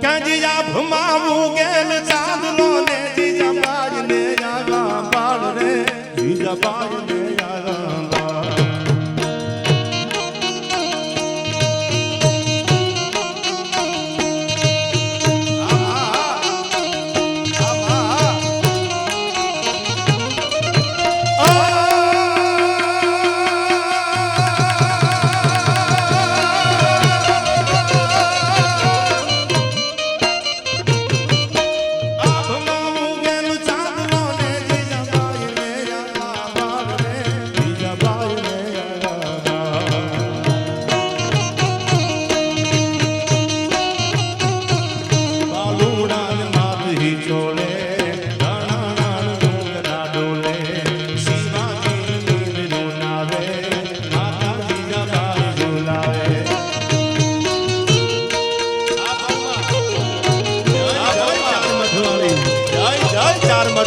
ક્યાં જીજા ભમાવું ગેલ ચાંદલો ને જીજા બાજ ને આગા બાળ રે જીજા બાજ ને આગા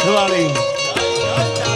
ચાર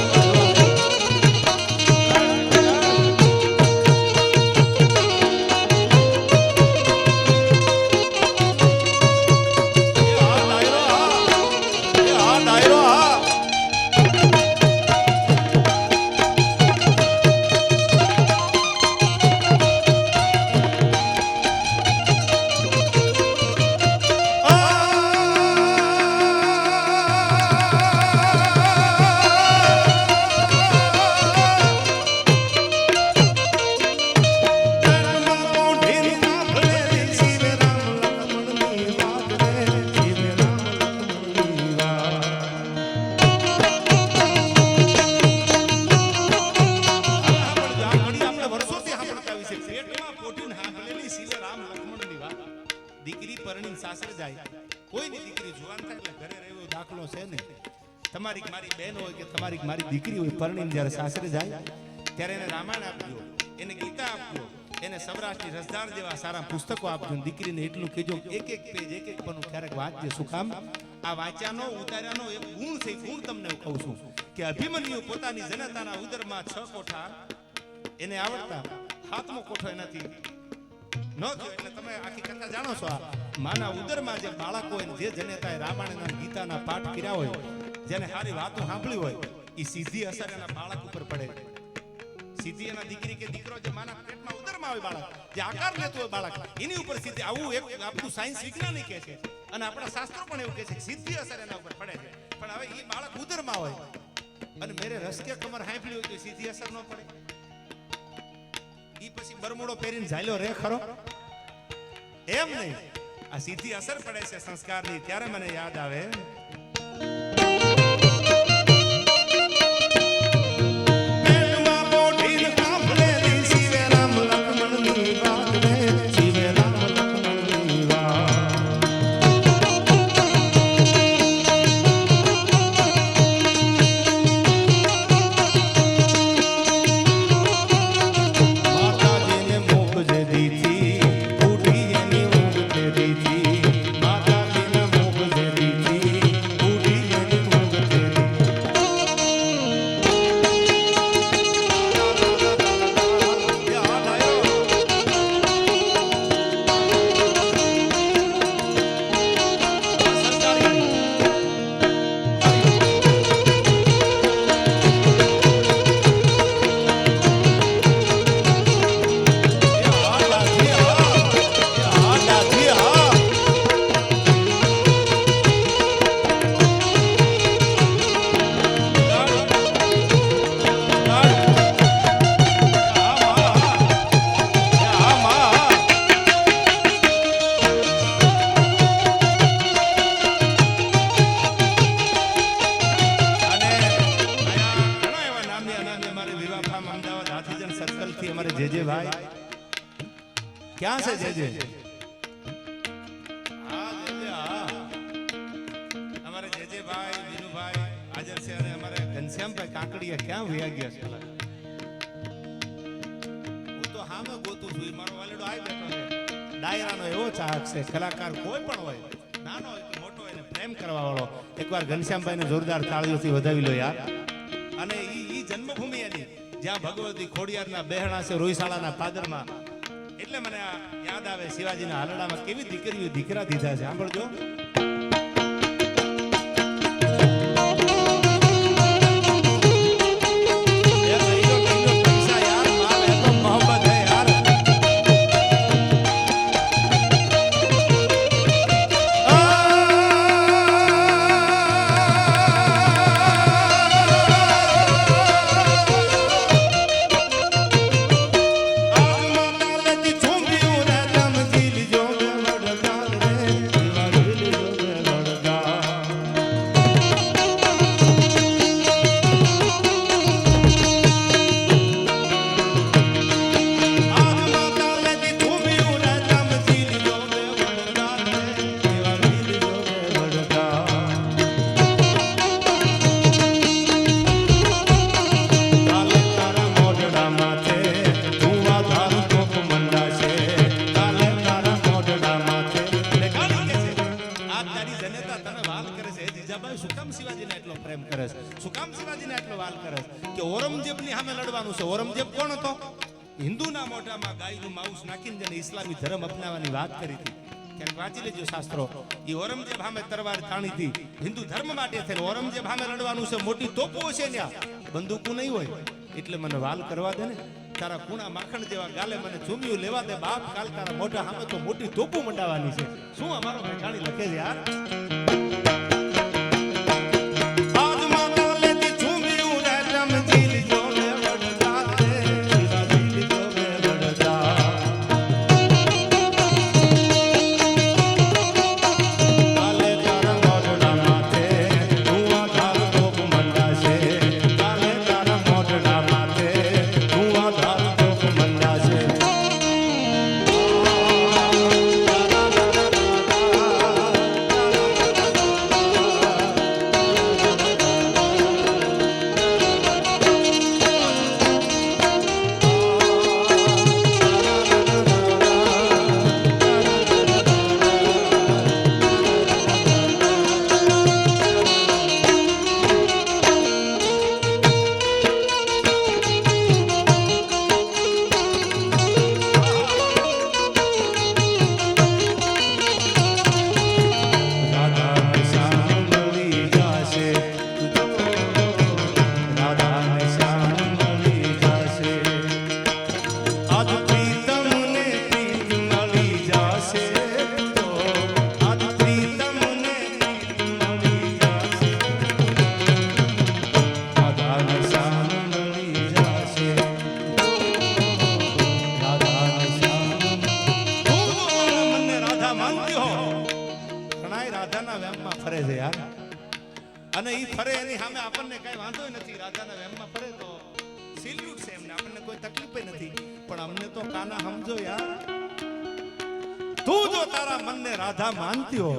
મારી દીકરી હોય પરણીને જ્યારે સાસરે જાય, ત્યારે એને રામાયણ આપજો, એને ગીતા આપજો, એને સૌરાષ્ટ્રની રસદાર જેવા સારા પુસ્તકો આપજો. દીકરીને એટલું કહેજો, એક એક પેજ, એક એક પનું ક્યારેક વાંચજે સુખામ આ વાંચ્યાનો, ઉતાર્યાનો એક ગુણ છે ગુણ તમને કહું છું કે અભિમન્યુ પોતાની જનતાના ઉદરમાં છ કોઠા એને આવડતા. હાથમો કોઠો એનાથી ન થયો એટલે તમે આખી કથા જાણો છો આ. માના ઉદરમાં જે બાળકો જે જનેતાએ રામાયણના ગીતાના પાઠ કર્યા હોય, જેને સારી વાતો સાંભળી હોય એ સીધી અસર એના બાળક ઉપર પડે. સીધી એના દીકરી કે દીકરો જે માના પેટમાં ઉદરમાં આવે બાળક, જે આકાર લેતું હોય બાળક, એની ઉપર સીધી આવું એક આપણું સાયન્સ વિજ્ઞાન કહે છે. અને આપણા શાસ્ત્રો પણ એવું કહે છે સીધી અસર એના ઉપર પડે છે. પણ હવે એ બાળક ઉદરમાં હોય. અને મેરે રસ કમર હાંફળી હોય તો સીધી અસર ન પડે. ઈ પછી બરમુડો પહેરીને ઝાલ્યો રે ખરો. એમ નહીં. આ સીધી અસર પડે છે સંસ્કારની, ત્યારે મને યાદ આવે. ક્યાં છે જે જે હા જે જે હા અમારે જે જે ભાઈ વિનુભાઈ હાજર છે અને અમારે ઘનશ્યામભાઈ કાકડીયા ક્યાં વ્યા ગયા છે? હું તો હામે ગોતું છું મારો વાલેડો આવી બેઠો છે. ડાયરાનો એવો ચાહક છે, કલાકાર કોઈ પણ હોય, નાનો હોય મોટો હોય પ્રેમ કરવા વાળો એકવાર ઘનશ્યામભાઈને જોરદાર તાળીઓથી વધાવી લો યાર. અને ઈ જન્મભૂમિ એની, જ્યાં ભગવતી ખોડિયારના બહેણા છે રોઈશાળાના પાદરમાં એટલે મને યાદ આવે શિવાજીના હાલડામાં કેવી દીકરીઓ દીકરા દીધા છે. સાંભળજો. કરે શું કામ શિવાજીને એટલો વાલ કરે છે? કે ઔરંગઝેબની સામે લડવાનું છે? ઔરંગઝેબ કોણ હતો? હિન્દુના મોઢામાં ગાયનું માઉસ નાખીને જેને ઇસ્લામી ધર્મ અપનાવવાની વાત કરી હતી. ક્યાંક વાંચી લેજો શાસ્ત્રો. એ ઔરંગઝેબ સામે તરવાર તાણી હતી. હિન્દુ ધર્મ માટે થઈને ઔરંગઝેબ સામે લડવાનું છે. મોટી તોપો છે ત્યાં. બંદૂકો નહીં હોય. એટલે મને વાલ કરવા દે ને. તારા કુણા માખણ જેવા ગાલે મને ચૂમ્યું લેવા દે બાપ. કાલ તારા મોઢા સામે તો મોટી તોપો મંડાવાની છે. શું અમારો મેઘાણી લખે છે યાર? એની સામે આપણને કઈ વાંધો નથી. રાજાના વહેમમાં ફરે તો સિલ્યુટ છે એમને. આપણને કોઈ તકલીફ નથી. પણ અમને તો કાના સમજો યાર. તું જો તારા મનને રાધા માનતી હો,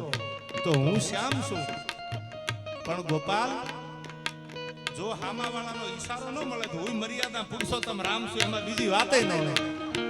તો હું શ્યામ છું. પણ ગોપાલ, જો હામા વાળાનો ઈશારો ન મળે તો હું મર્યાદા પુરુષોત્તમ રામ છું. એમાં બીજી વાતે નહીં.